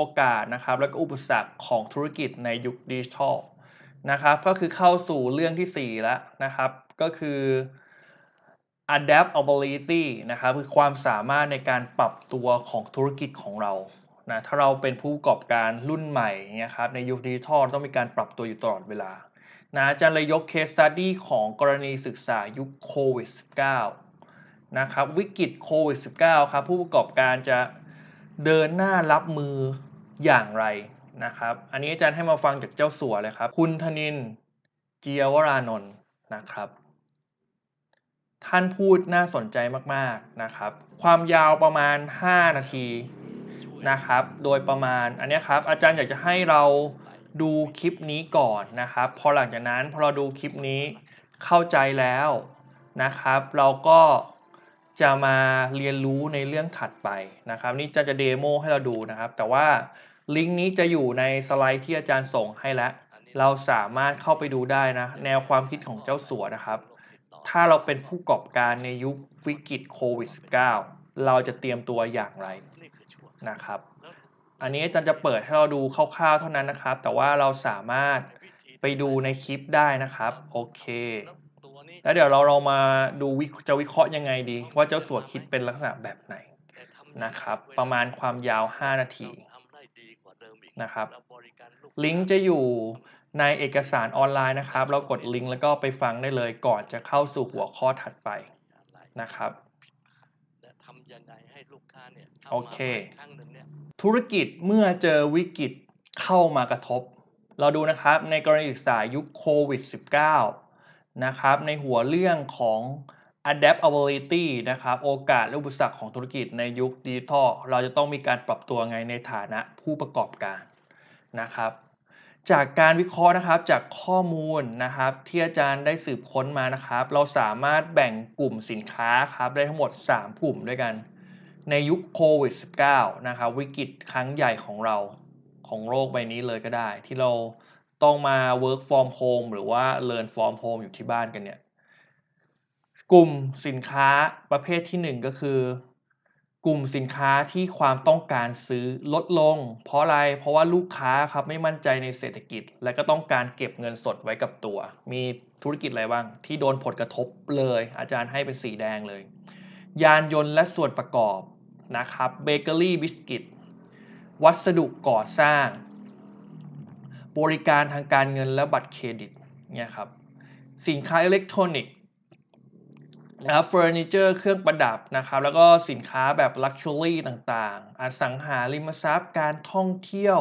โอกาสนะครับแล้วก็อุปสรรคของธุรกิจในยุคดิจิทัลนะครับก็คือเข้าสู่เรื่องที่ 4 แล้วนะครับก็คือ adaptability นะครับคือความสามารถในการปรับตัวของธุรกิจของเรานะถ้าเราเป็นผู้ประกอบการรุ่นใหม่เนี่ยครับในยุคดิจิทัลต้องมีการปรับตัวอยู่ตลอดเวลานะอาจารย์เลยยกเคสตัดดี้ของกรณีศึกษายุคโควิด -19 นะครับวิกฤตโควิด -19 ครับผู้ประกอบการจะเดินหน้ารับมือ อย่างไรนะครับ อันนี้อาจารย์ให้มาฟังจากเจ้าสัวเลยครับ คุณธนินเจียวรานนท์นะครับ ท่านพูดน่าสนใจมากๆนะครับ ความยาวประมาณ 5 นาทีนะครับ โดยประมาณอันนี้ครับ อาจารย์อยากจะให้เราดูคลิปนี้ก่อนนะครับ พอหลังจากนั้นพอเราดูคลิปนี้เข้าใจแล้วนะครับ เราก็จะมาเรียนรู้ในเรื่องถัดไปนะครับ นี่จะจะเดโมให้เราดูนะครับ แต่ว่า ลิงก์นี้จะอยู่ในสไลด์ที่อาจารย์ส่งให้แล้ว เราสามารถเข้าไปดูได้นะ แนวความคิดของเจ้าสัวนะครับ ถ้าเราเป็นผู้ประกอบการในยุควิกฤตโควิด -19 เราจะเตรียมตัวอย่างไรนะครับ อันนี้อาจารย์จะเปิดให้เราดูคร่าวๆเท่านั้นนะครับ แต่ว่าเราสามารถไปดูในคลิปได้นะครับ โอเค แล้วเดี๋ยวเราเรามาดูวิจะวิเคราะห์ยังไงดี ว่าเจ้าสัวคิดเป็นลักษณะแบบไหนนะครับ ประมาณความยาว 5 นาที นะครับ ลิงก์จะอยู่ในเอกสารออนไลน์นะครับ เรากดลิงก์แล้วก็ไปฟังได้เลยก่อนจะเข้าสู่หัวข้อถัดไปนะครับโอเคธุรกิจเมื่อเจอวิกฤตเข้ามากระทบ เราดูนะครับในกรณีศึกษายุคโควิด -19 นะครับในหัวเรื่องของ adaptability นะครับโอกาสและอุปสรรคของธุรกิจในยุคดิจิทัลเราจะต้องมีการปรับตัวไงในฐานะผู้ประกอบการนะครับจากการวิเคราะห์นะครับจากข้อมูลนะครับที่อาจารย์ได้สืบค้นมานะครับ เราสามารถแบ่งกลุ่มสินค้าครับได้ทั้งหมด 3 กลุ่มด้วยกัน ในยุคโควิด -19 นะครับวิกฤตครั้งใหญ่ของเราของโลกใบนี้เลยก็ได้ ที่เราต้องมา work from home หรือว่า learn from home อยู่ที่บ้านกันเนี่ย กลุ่มสินค้าประเภทที่ 1 ก็คือ กลุ่มสินค้าที่ความต้องการซื้อลดลง เพราะอะไรเพราะว่าลูกค้าครับไม่มั่นใจในเศรษฐกิจ และก็ต้องการเก็บเงินสดไว้กับตัว มีธุรกิจอะไรบ้าง ที่โดนผลกระทบเลย อาจารย์ให้เป็นสีแดงเลย ยานยนต์และส่วนประกอบนะครับเบเกอรี่บิสกิตวัสดุก่อสร้าง บริการทางการเงินและบัตรเครดิตเนี่ยครับสินค้าอิเล็กทรอนิกส์ นะครับเฟอร์นิเจอร์เครื่องประดับนะครับแล้วก็สินค้าแบบลักชัวรี่ต่างๆ อสังหาริมทรัพย์การท่องเที่ยว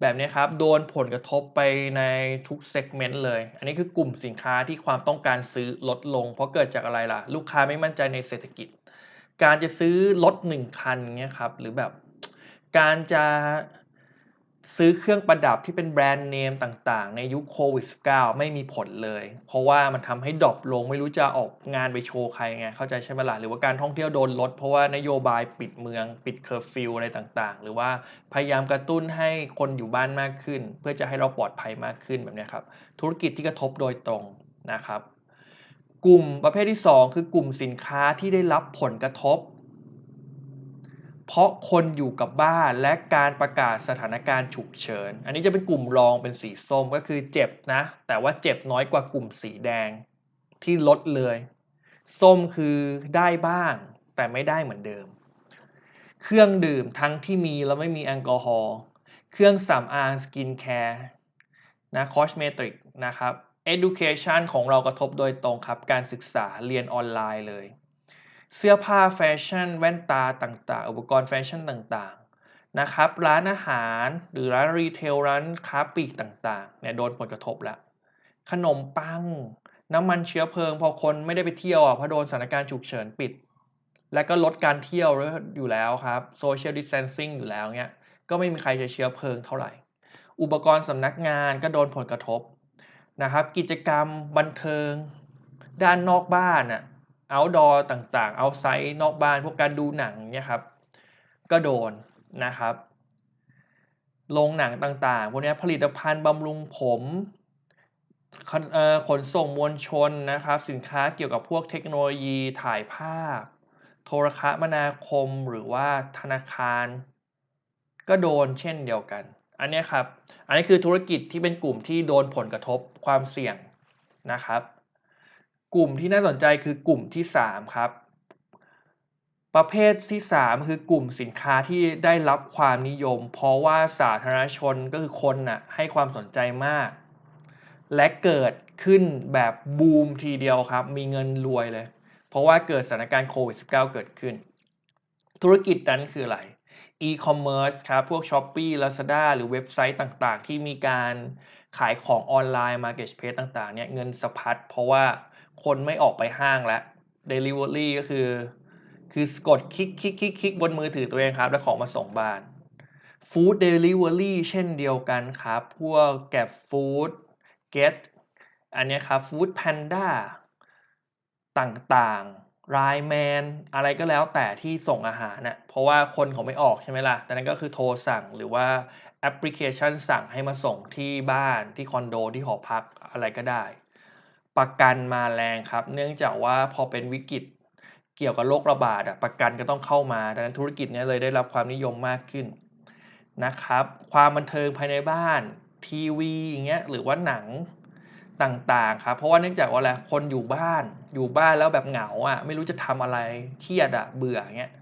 แบบนี้ครับ โดนผลกระทบไปในทุกเซกเมนต์เลย อันนี้คือกลุ่มสินค้าที่ความต้องการซื้อลดลง เพราะเกิดจากอะไรล่ะ ลูกค้าไม่มั่นใจในเศรษฐกิจ การจะซื้อรถหนึ่งคันเงี้ยครับหรือแบบการจะ ซื้อเครื่องประดับที่เป็นแบรนด์เนมต่างๆ ในยุคโควิด -19 ไม่มีผลเลย เพราะว่ามันทำให้ดรอปลงไม่รู้จะออกงานไปโชว์ใครไง เข้าใจใช่ไหมล่ะหรือว่าการท่องเที่ยวโดนลด เพราะว่านโยบายปิดเมือง ปิดเคอร์ฟิวอะไรต่างๆ หรือว่าพยายามกระตุ้นให้คนอยู่บ้านมากขึ้น เพื่อจะให้เราปลอดภัยมากขึ้นแบบนี้ครับธุรกิจที่กระทบโดยตรงนะครับ กลุ่มประเภทที่ 2 คือกลุ่มสินค้าที่ได้รับผลกระทบ เพราะคนอยู่กับบ้านและการประกาศสถานการณ์ฉุกเฉิน อันนี้จะเป็นกลุ่มรองเป็นสีส้มก็คือเจ็บนะ แต่ว่าเจ็บน้อยกว่ากลุ่มสีแดงที่ลดเลย ส้มคือได้บ้าง แต่ไม่ได้เหมือนเดิม เครื่องดื่มทั้งที่มีแล้วไม่มีแอลกอฮอล์ เครื่องสำอางสกินแคร์นะคอสเมติกนะครับ education ของเรากระทบโดยตรงครับ การศึกษาเรียนออนไลน์เลย เสื้อผ้าแฟชั่น แว่นตาต่างๆ อุปกรณ์แฟชั่นต่างๆนะครับ ร้านอาหารหรือร้านรีเทลร้านค้าปลีกต่างๆเนี่ยโดนผลกระทบแล้ว ขนมปัง น้ำมันเชื้อเพลิง พอคนไม่ได้ไปเที่ยวอะเพราะโดนสถานการณ์ฉุกเฉินปิด และก็ลดการเที่ยวอยู่แล้วครับโซเชียลดิสเทนซิ่งอยู่แล้วเนี่ยก็ไม่มีใครใช้เชื้อเพลิงเท่าไหร่ อุปกรณ์สำนักงานก็โดนผลกระทบนะครับ กิจกรรมบันเทิง ด้านนอกบ้านอะ outdoor ต่างๆ outside นอกบ้านพวกการดูหนังเนี่ยครับ ก็โดนนะครับโรงหนังต่างๆ พวกนี้ผลิตภัณฑ์บำรุงผมขนส่งมวลชนนะครับ สินค้าเกี่ยวกับพวกเทคโนโลยีถ่ายภาพ โทรคมนาคมหรือว่าธนาคาร ก็โดนเช่นเดียวกัน อันนี้ครับ อันนี้คือธุรกิจที่เป็นกลุ่มที่โดนผลกระทบความเสี่ยงนะครับ กลุ่มที่น่าสนใจคือกลุ่มที่3ครับ ประเภทที่ 3 คือกลุ่มสินค้าที่ได้รับความนิยม เพราะว่าสาธารณชนก็คือคนน่ะให้ความสนใจมาก และเกิดขึ้นแบบบูมทีเดียวครับ มีเงินรวยเลย เพราะว่าเกิดสถานการณ์โควิด -19 เกิดขึ้น ธุรกิจนั้นคืออะไร e-commerce ครับ พวก Shopee Lazada หรือเว็บไซต์ต่างๆ ที่มีการขายของออนไลน์ Marketplace ต่างๆเนี่ยเงินสะพัดเพราะว่า คนไม่ออกไปห้างแล้ว Delivery ก็คือ คือกดคลิกคลิกคลิกคลิกบนมือถือตัวเองครับ แล้วของมาส่งบ้าน Food Delivery เช่นเดียวกันครับ พวก Grab Food Get อันนี้ครับ Food Panda ต่างๆ Line Man อะไรก็แล้วแต่ที่ส่งอาหารน่ะเพราะว่าคนเขาไม่ออกใช่ไหมล่ะ แต่นั้นก็คือโทรสั่งหรือว่าแอปพลิเคชันสั่งให้มาส่งที่บ้านที่คอนโดที่หอพักอะไรก็ได้ ประกันมาแรงครับ เนื่องจากว่าพอเป็นวิกฤตเกี่ยวกับโรคระบาดอะประกันก็ต้องเข้ามาดังนั้นธุรกิจนี้เลยได้รับความนิยมมากขึ้นนะครับ ความบันเทิงภายในบ้านทีวีอย่างเงี้ยหรือว่าหนังต่างๆครับ เพราะว่าเนื่องจากว่าอะไรคนอยู่บ้าน อยู่บ้านแล้วแบบเหงาอะไม่รู้จะทำอะไรเครียดอะเบื่อเงี้ย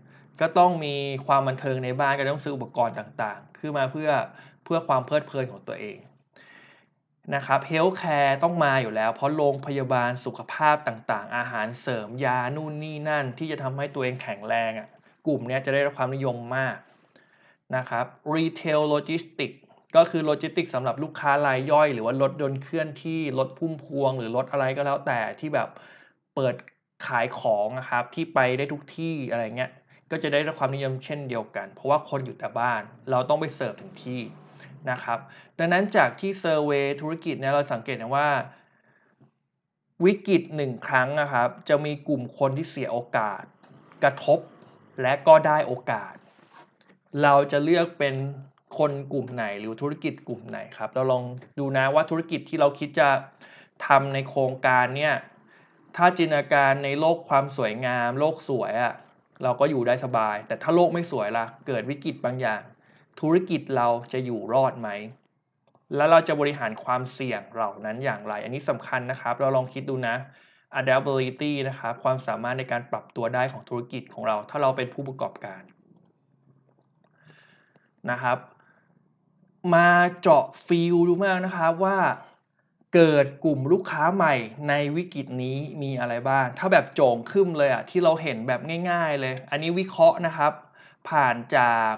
ก็ต้องมีความบันเทิงในบ้านก็ต้องซื้ออุปกรณ์ต่างๆ ขึ้นมาเพื่อเพื่อความเพลิดเพลินของตัวเอง นะครับเฮลท์แคร์ต้องมาอยู่แล้ว เพราะโรงพยาบาลสุขภาพต่างๆ อาหารเสริมยานู่นนี่นั่น ที่จะทำให้ตัวเองแข็งแรงอะกลุ่มนี้จะได้รับความนิยมมากนะครับรีเทลโลจิสติกก็คือโลจิสติกสำหรับลูกค้ารายย่อย หรือว่ารถยนต์เคลื่อนที่รถพุ่มพวง หรือรถอะไรก็แล้วแต่ที่แบบเปิดขายของนะครับที่ไปได้ทุกที่อะไรเงี้ยก็จะได้รับความนิยมเช่นเดียวกัน เพราะว่าคนอยู่แต่บ้าน เราต้องไปเสิร์ฟถึงที่ นะครับ ดังนั้นจากที่เซอร์เวยธุรกิจเนี่ยเราสังเกตนะว่า วิกฤตหนึ่งครั้งนะครับ จะมีกลุ่มคนที่เสียโอกาส กระทบและก็ได้โอกาส เราจะเลือกเป็นคนกลุ่มไหนหรือธุรกิจกลุ่มไหนครับ เราลองดูนะว่าธุรกิจที่เราคิดจะทำในโครงการเนี่ยถ้าจินตนาการในโลกความสวยงาม โลกสวยอะ่ะเราก็อยู่ได้สบาย แต่ถ้าโลกไม่สวยล่ะ เกิดวิกฤตบางอย่าง ธุรกิจเราจะอยู่รอดไหม แล้วเราจะบริหารความเสี่ยงเหล่านั้นอย่างไร อันนี้สำคัญนะครับ เราลองคิดดูนะ adaptability นะครับความสามารถในการปรับตัวได้ของธุรกิจของเรา ถ้าเราเป็นผู้ประกอบการนะครับ มาเจาะฟิลดูมากนะครับว่าเกิดกลุ่มลูกค้าใหม่ในวิกฤตนี้มีอะไรบ้าง ถ้าแบบโจงขึ้นเลยอะที่เราเห็นแบบง่าย ๆ เลย อันนี้วิเคราะห์นะครับ ผ่านจาก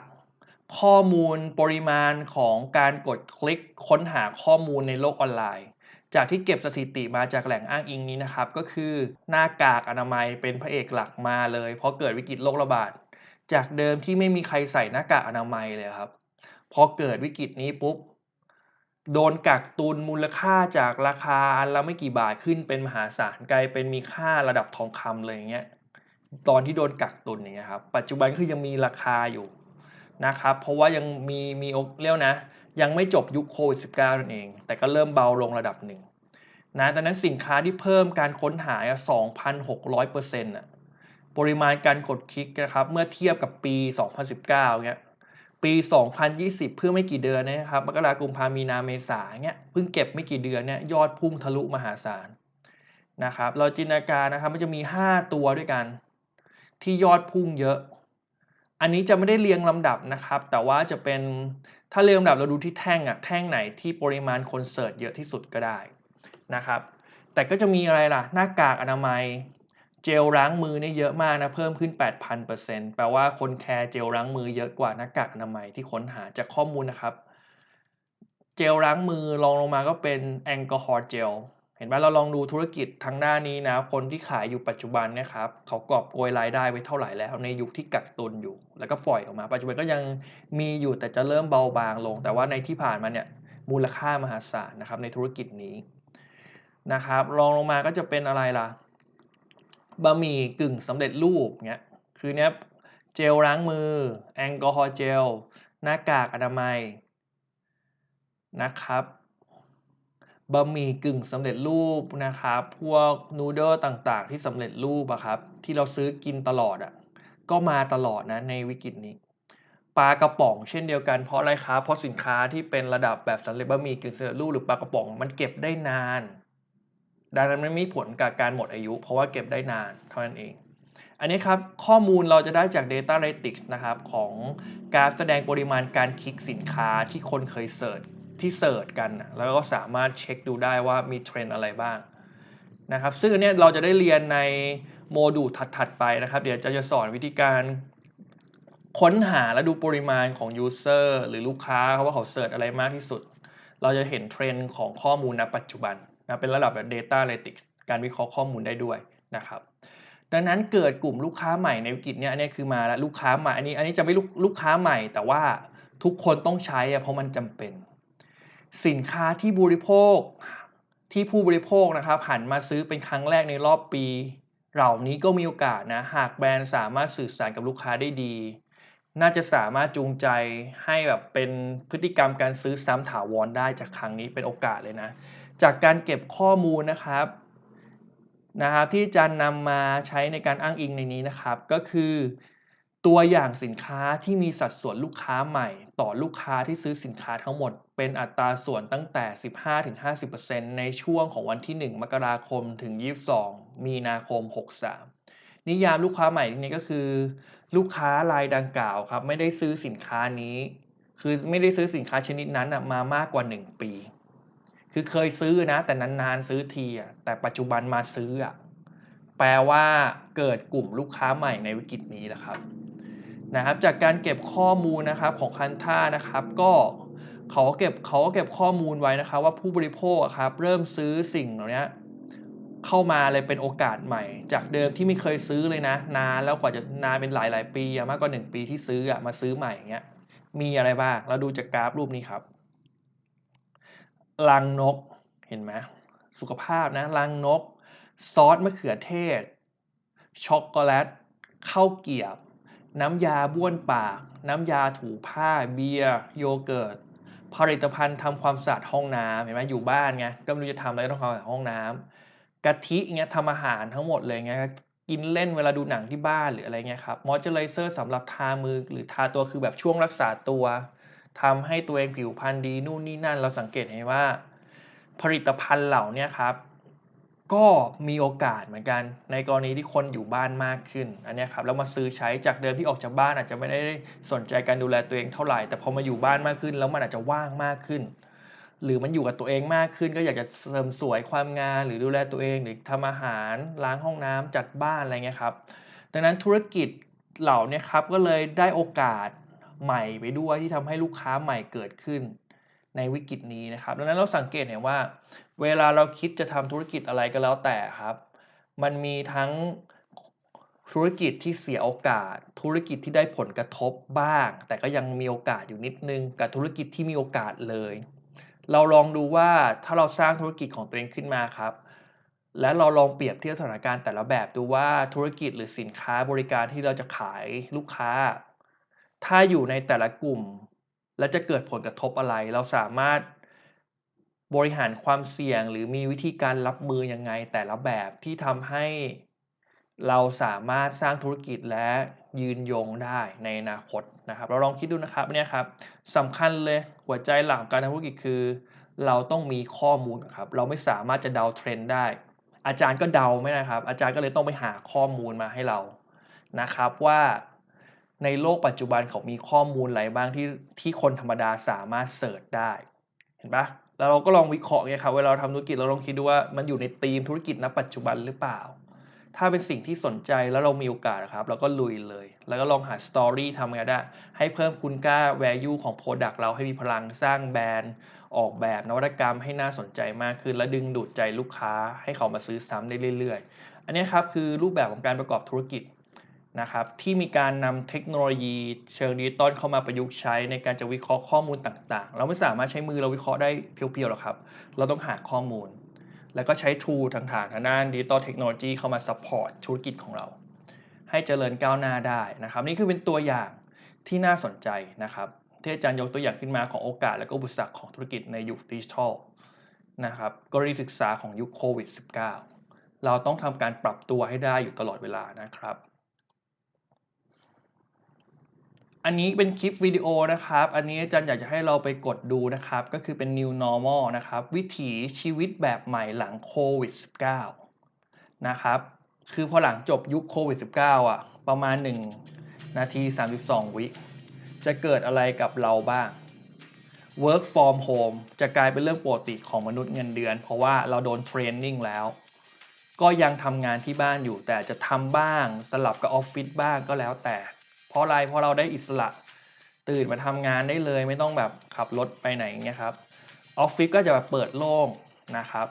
ข้อมูลปริมาณของการกดคลิกค้นหาข้อมูลในโลกออนไลน์ จากที่เก็บสถิติมาจากแหล่งอ้างอิงนี้นะครับ ก็คือหน้ากากอนามัยเป็นพระเอกหลักมาเลย เพราะเกิดวิกฤตโรคระบาด จากเดิมที่ไม่มีใครใส่หน้ากากอนามัยเลยครับ พอเกิดวิกฤตนี้ปุ๊บโดนกักตุนมูลค่าจากราคาอันละไม่กี่บาทขึ้นเป็นมหาศาลกลายเป็นมีค่าระดับทองคำเลยอย่างเงี้ยตอนที่โดนกักตุนอย่างเงี้ยครับปัจจุบันคือยังมีราคาอยู่ นะครับเพราะว่ายังมีมีเรียกนะ ยังไม่จบยุคโควิด -19 นั่นเอง แต่ก็เริ่มเบาลงระดับหนึ่งนะดังนั้นสินค้าที่เพิ่มการค้นหา 2,600เปอร์เซ็นต์ปริมาณการกดคลิกนะครับเมื่อเทียบกับปี 2019เงี้ยปี 2020 เพื่อไม่กี่เดือนนะครับมกราคมกุมภามีนาเมษาเนี่ยเพิ่งเก็บไม่กี่เดือนเนี่ยยอดพุ่งทะลุมหาศาลนะครับเราจินตนาการนะครับมันจะมี 5 ตัวด้วยกัน ที่ยอดพุ่งเยอะ อันนี้จะไม่ได้เรียงลำดับนะครับ แต่ว่าจะเป็นถ้าเรียงลำดับเราดูที่แท่งอะแท่งไหนที่ปริมาณคนเสิร์ชเยอะที่สุดก็ได้นะครับ แต่ก็จะมีอะไรล่ะ หน้ากากอนามัย เจลล้างมือเนี่ยเยอะมากนะ เพิ่มขึ้น 8,000%แปลว่าคนแคร์เจลล้างมือเยอะกว่าหน้ากากอนามัยที่ค้นหาจากข้อมูลนะครับ เจลล้างมือลองลงมาก็เป็นแอลกอฮอล์เจล เห็นไหมเราลองดูธุรกิจทางหน้านี้นะ คนที่ขายอยู่ปัจจุบันนะครับเขากอบโกยรายได้ไว้เท่าไหร่แล้ว ในยุคที่กักตุนอยู่ แล้วก็ปล่อยออกมา ปัจจุบันก็ยังมีอยู่แต่จะเริ่มเบาบางลง แต่ว่าในที่ผ่านมาเนี่ยมูลค่ามหาศาลนะครับในธุรกิจนี้นะครับรองลงมาก็จะเป็นอะไรล่ะบะหมี่กึ่งสำเร็จรูปเนี้ยคือเนี้ยเจลล้างมือ แอลกอฮอล์เจล หน้ากากอนามัยนะครับ บะหมี่กึ่งสำเร็จรูปนะครับ พวกนูเดิลต่างๆ ที่สำเร็จรูปอะครับ ที่เราซื้อกินตลอดอะก็มาตลอดนะในวิกฤตนี้ปลากระป๋องเช่นเดียวกันเพราะอะไรครับเพราะสินค้าที่เป็นระดับแบบสำเร็จบะหมี่กึ่งสำเร็จรูปหรือปลากระป๋องมันเก็บได้นาน ดังนั้นไม่มีผลกับการหมดอายุ เพราะว่าเก็บได้นานเท่านั้นเอง อันนี้ครับข้อมูลเราจะได้จาก Data Analytics นะครับของการแสดงปริมาณการคลิกสินค้าที่คนเคยเสิร์ช ที่เสิร์ชกัน แล้วก็สามารถเช็คดูได้ว่ามีเทรนอะไรบ้างนะครับ ซึ่งอันนี้เราจะได้เรียนในโมดูลถัดๆไปนะครับ เดี๋ยวจะจะสอนวิธีการค้นหาและดูปริมาณของ User หรือลูกค้าว่าเขาเสิร์ชอะไรมากที่สุด เราจะเห็นเทรนด์ของข้อมูลณปัจจุบันนะเป็นระดับแบบ Data Analytics การวิเคราะห์ข้อมูลได้ด้วยนะครับ ดังนั้นเกิดกลุ่มลูกค้าใหม่ในวิกฤตเนี่ยอันนี้คือมาแล้วลูกค้าใหม่อันนี้อันนี้จะไม่ลูกลูกค้าใหม่ แต่ว่าทุกคนต้องใช้เพราะมันจำเป็น สินค้าที่บริโภคที่ผู้บริโภคนะครับหันมาซื้อเป็นครั้งแรกในรอบปี เหล่านี้ก็มีโอกาสนะหากแบรนด์สามารถสื่อสารกับลูกค้าได้ดี น่าจะสามารถจูงใจให้แบบเป็นพฤติกรรมการซื้อซ้ำถาวรได้จากครั้งนี้เป็นโอกาสเลยนะ จากการเก็บข้อมูลนะครับนะครับที่จารย์นำมาใช้ในการอ้างอิงในนี้นะครับ ก็คือตัวอย่างสินค้าที่มีสัดส่วนลูกค้าใหม่ ต่อลูกค้าที่ซื้อสินค้าทั้งหมด เป็นอัตราส่วนตั้งแต่ 15-50%ในช่วงของวันที่ 1 มกราคมถึง 22 มีนาคม 63 นิยามลูกค้าใหม่นี้ก็คือ ลูกค้ารายดังกล่าวครับ ไม่ได้ซื้อสินค้านี้ คือไม่ได้ซื้อสินค้าชนิดนั้นมามากกว่า 1 ปี คือเคยซื้อนะ แต่นานๆซื้อทีอะแต่ปัจจุบันมาซื้ออะแปลว่าเกิดกลุ่มลูกค้าใหม่ในวิกฤตนี้นะครับนะครับจากการเก็บข้อมูลนะครับของคันท่านะครับ ก็ เขาเก็บเขาก็เก็บข้อมูลไว้นะครับว่าผู้บริโภคครับเริ่มซื้อสิ่งเหล่านี้เข้ามาเลยเป็นโอกาสใหม่ จากเดิมที่ไม่เคยซื้อเลยนะ นานแล้วกว่าจะนานเป็นหลายหลายปีมากกว่า 1 ปีที่ซื้ออะมาซื้อใหม่อย่างเงี้ยมีอะไรบ้างเราดูจากกราฟรูปนี้ครับรังนกเห็นไหมสุขภาพนะรังนก ซอสมะเขือเทศ ช็อกโกแลตข้าวเกียบ น้ำยาบ้วนปาก น้ำยาถูผ้า เบียร์ โยเกิร์ต ผลิตภัณฑ์ทำความสะอาดห้องน้ำเห็นไหมอยู่บ้านไงก็ไม่รู้จะทำอะไรต้องทำห้องน้ำกะทิเงี้ยทำอาหารทั้งหมดเลยไงกินเล่นเวลาดูหนังที่บ้านหรืออะไรเงี้ยครับมอยเจอไรเซอร์สำหรับทามือหรือทาตัวคือแบบช่วงรักษาตัวทำให้ตัวเองผิวพรรณดีนู่นนี่นั่นเราสังเกตเห็นว่า ผลิตภัณฑ์เหล่านี้ครับ ก็มีโอกาสเหมือนกัน ในกรณีที่คนอยู่บ้านมากขึ้นอันนี้ครับแล้วมาซื้อใช้จากเดิมที่ออกจากบ้านอาจจะไม่ได้สนใจการดูแลตัวเองเท่าไหร่ แต่พอมาอยู่บ้านมากขึ้น แล้วมันอาจจะว่างมากขึ้น หรือมันอยู่กับตัวเองมากขึ้น ก็อยากจะเสริมสวยความงานหรือดูแลตัวเองหรือทำอาหารล้างห้องน้ำจัดบ้านอะไรเงี้ยครับดังนั้นธุรกิจเหล่านี้ครับก็เลยได้โอกาสใหม่ไปด้วยที่ทำให้ลูกค้าใหม่เกิดขึ้น ในวิกฤตนี้นะครับดังนั้นเราสังเกตเห็นว่า เวลาเราคิดจะทำธุรกิจอะไรก็แล้วแต่ครับ มันมีทั้งธุรกิจที่เสียโอกาส ธุรกิจที่ได้ผลกระทบบ้าง แต่ก็ยังมีโอกาสอยู่นิดนึง กับธุรกิจที่มีโอกาสเลย เราลองดูว่าถ้าเราสร้างธุรกิจของตัวเองขึ้นมาครับ และเราลองเปรียบเทียบสถานการณ์แต่ละแบบดูว่าธุรกิจหรือสินค้าบริการที่เราจะขายลูกค้า ถ้าอยู่ในแต่ละกลุ่ม และจะเกิดผลกระทบอะไร เราสามารถบริหารความเสี่ยงหรือมีวิธีการรับมือยังไงแต่ละแบบที่ทำให้เราสามารถสร้างธุรกิจและยืนยงได้ในอนาคตนะครับ เราลองคิดดูนะครับเนี่ยครับสำคัญเลยหัวใจหลักการทำธุรกิจคือ เราต้องมีข้อมูลครับ เราไม่สามารถจะเดาเทรนด์ได้ อาจารย์ก็เดาไม่นะครับ อาจารย์ก็เลยต้องไปหาข้อมูลมาให้เรานะครับว่า ในโลกปัจจุบันเขามีข้อมูลอะไรบ้างที่ที่คนธรรมดาสามารถเสิร์ชได้ เห็นปะแล้วเราก็ลองวิเคราะห์ไงครับเวลาเราทำธุรกิจเราลองคิดดูว่ามันอยู่ในธีมธุรกิจณปัจจุบันหรือเปล่า ถ้าเป็นสิ่งที่สนใจแล้วเรามีโอกาสครับเราก็ลุยเลย แล้วก็ลองหาสตอรี่ทำไงได้ ให้เพิ่มคุณค่า value ของ Product เราให้มีพลังสร้างแบรนด์ ออกแบบนวัตกรรมให้น่าสนใจมากขึ้น และดึงดูดใจลูกค้าให้เขามาซื้อซ้ำได้เรื่อยๆ อันนี้ครับคือรูปแบบของการประกอบธุรกิจ นะครับที่มีการนำเทคโนโลยีเชิงดิจิตอลเข้ามาประยุกต์ใช้ในการจะวิเคราะห์ข้อมูลต่างๆ เราไม่สามารถใช้มือเราวิเคราะห์ได้เพียวๆหรอกครับ เราต้องหาข้อมูล แล้วก็ใช้ทูต่างๆทางด้านดิจิตอลเทคโนโลยีเข้ามาซัพพอร์ตธุรกิจของเรา ให้เจริญก้าวหน้าได้นะครับ นี่คือเป็นตัวอย่างที่น่าสนใจนะครับที่อาจารย์ยกตัวอย่างขึ้นมาของโอกาสและก็อุปสรรคของธุรกิจในยุคดิจิทัลนะครับกรณีศึกษาของยุคโควิด -19 เราต้องทำการปรับตัวให้ได้อยู่ตลอดเวลานะครับ อันนี้เป็นคลิปวิดีโอนะครับ อันนี้อาจารย์อยากจะให้เราไปกดดูนะครับ ก็คือเป็น new normal นะครับ วิถีชีวิตแบบใหม่หลังโควิด -19 นะครับ คือพอหลังจบยุคโควิด -19 อะ ประมาณ 1 นาที 32 วิ จะเกิดอะไรกับเราบ้าง work from home จะกลายเป็นเรื่องปกติของมนุษย์เงินเดือน เพราะว่าเราโดนเทรนนิ่งแล้ว ก็ยังทำงานที่บ้านอยู่แต่จะทำบ้างสลับกับออฟฟิศบ้างก็แล้วแต่ เพราะอะไรเพราะเราได้อิสระ ตื่นมาทำงานได้เลย ไม่ต้องแบบขับรถไปไหนเงี้ยครับออฟฟิศก็จะแบบเปิดโล่งนะครับ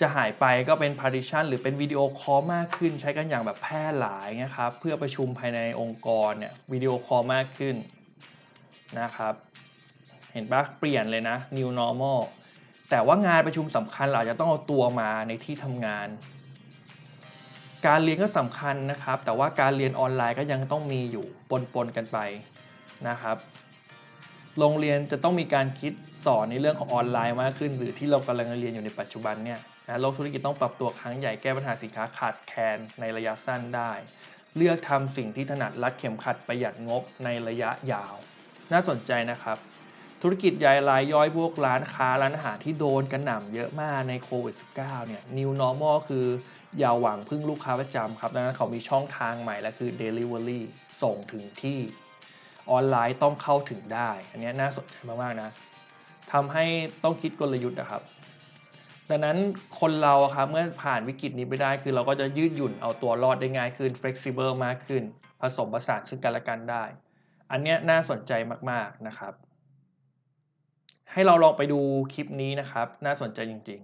จะหายไปก็เป็น partition หรือเป็นวิดีโอคอลมากขึ้น ใช้กันอย่างแบบแพร่หลายนะครับ เพื่อประชุมภายในองค์กรเนี่ยวิดีโอคอลมากขึ้นนะครับ เห็นปะเปลี่ยนเลยนะ new normal แต่ว่างานประชุมสำคัญเราจะต้องเอาตัวมาในที่ทำงาน การเรียนก็สำคัญนะครับ แต่ว่าการเรียนออนไลน์ก็ยังต้องมีอยู่ปนๆกันไปนะครับ โรงเรียนจะต้องมีการคิดสอนในเรื่องของออนไลน์มากขึ้น หรือที่เรากำลังเรียนอยู่ในปัจจุบันเนี่ยนะโลกธุรกิจต้องปรับตัวครั้งใหญ่แก้ปัญหาสินค้าขาดแคลนในระยะสั้นได้ เลือกทำสิ่งที่ถนัดรัดเข็มขัดประหยัดงบในระยะยาว น่าสนใจนะครับ ธุรกิจใหญ่รายย่อยพวกร้านค้าร้านอาหารที่โดนกันหน่ำเยอะมากในโควิด -19 เนี่ย New Normal คืออย่าหวังพึ่งลูกค้าประจำครับ ดังนั้นเขามีช่องทางใหม่และคือ Delivery ส่งถึงที่ออนไลน์ต้องเข้าถึงได้ อันนี้น่าสนใจมากๆนะทำให้ต้องคิดกลยุทธ์นะครับ ดังนั้นคนเราครับเมื่อผ่านวิกฤตนี้ไปได้ คือเราก็จะยืดหยุ่นเอาตัวรอดได้ง่ายขึ้น flexible มากขึ้น ผสมผสานซึ่งกันและกันได้ อันนี้น่าสนใจมากๆนะครับ ให้เราลองไปดูคลิปนี้นะครับ น่าสนใจจริงๆ